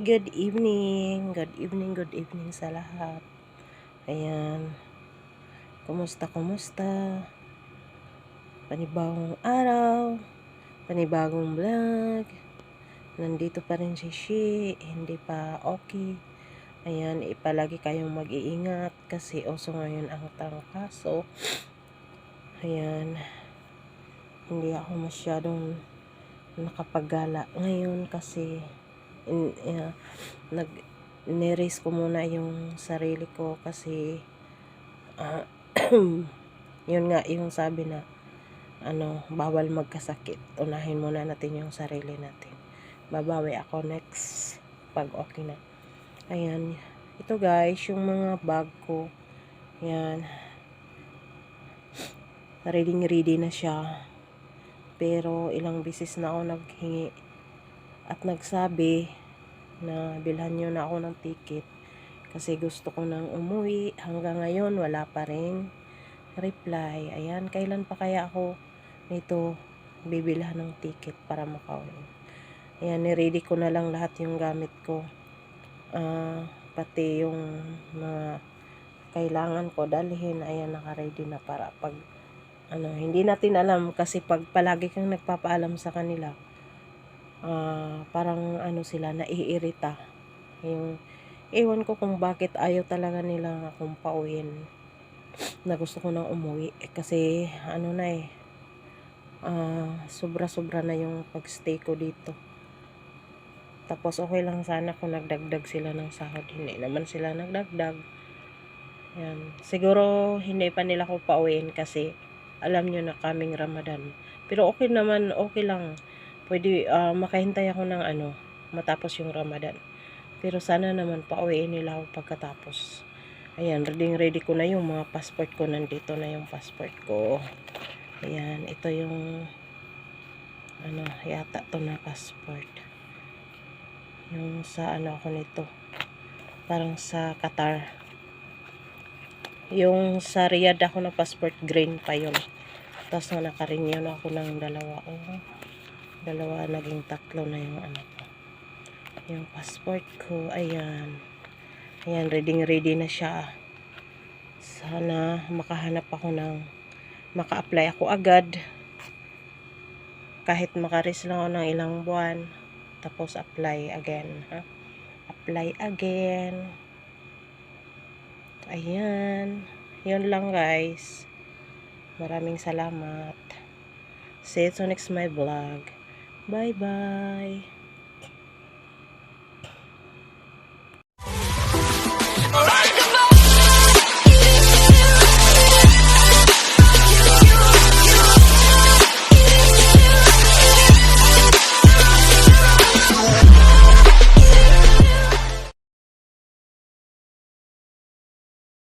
good evening. Good evening, good evening sa lahat. Ayan. Kumusta, kumusta? Panibagong araw. Panibagong vlog. Nandito pa rin si Shi. Hindi pa okay. Ayan, ipalagi kayong mag-iingat kasi oso ngayon ang tangkaso. Ayan. Hindi ako masyadong nakapagala ngayon kasi in, uh, nag niris ko muna yung sarili ko kasi ah, yun nga yung sabi na ano bawal magkasakit. Unahin muna natin yung sarili natin. Babawi ako next pag okay na. Ayan ito guys yung mga bag ko. Yan ready ready na siya. Pero ilang bisis na ako naghingi at nagsabi na bilhan nyo na ako ng ticket kasi gusto ko nang umuwi. Hanggang ngayon wala pa rin reply. Ayan kailan pa kaya ako nito bibilhan ng ticket para makauwi? Ayan niready ko na lang lahat yung gamit ko. Ah, pati yung mga kailangan ko dalhin ayan naka-ready na para pag ano hindi natin alam kasi pag palagi kang nagpapaalam sa kanila ah, parang ano sila naiirita. Yung ewan ko kung bakit ayaw talaga nila akong pauwiin na gusto ko nang umuwi. Eh, kasi ano na eh. Ah, sobra sobra na yung pagstay ko dito. Tapos okay lang sana kung nagdagdag sila ng sahod. Hindi naman sila nagdagdag. Yan. Siguro hindi pa nila ako pauwiin kasi alam nyo na kaming ramadan. Pero okay naman okay lang pwede ah, makahintay ako ng ano matapos yung ramadan. Pero sana naman pauwiin nila ako pagkatapos. Ayan ready ready ko na yung mga passport ko. Nandito na yung passport ko. Ayan ito yung ano yata to na passport. Yung sa ano ako nito parang sa Qatar. Yung sa Riyadh ako na passport green pa yun. Tapos na nakarenew na ako ng dalawa. Oh, dalawa naging tatlo na yung ano ko. Yung passport ko ayan. Ayan ready ready na siya. Sana makahanap ako ng maka-apply ako agad. Kahit makaris lang ako ng ilang buwan tapos apply again ha? apply again. Ayan. Yun lang guys. Maraming salamat. See you next my vlog Bye-bye.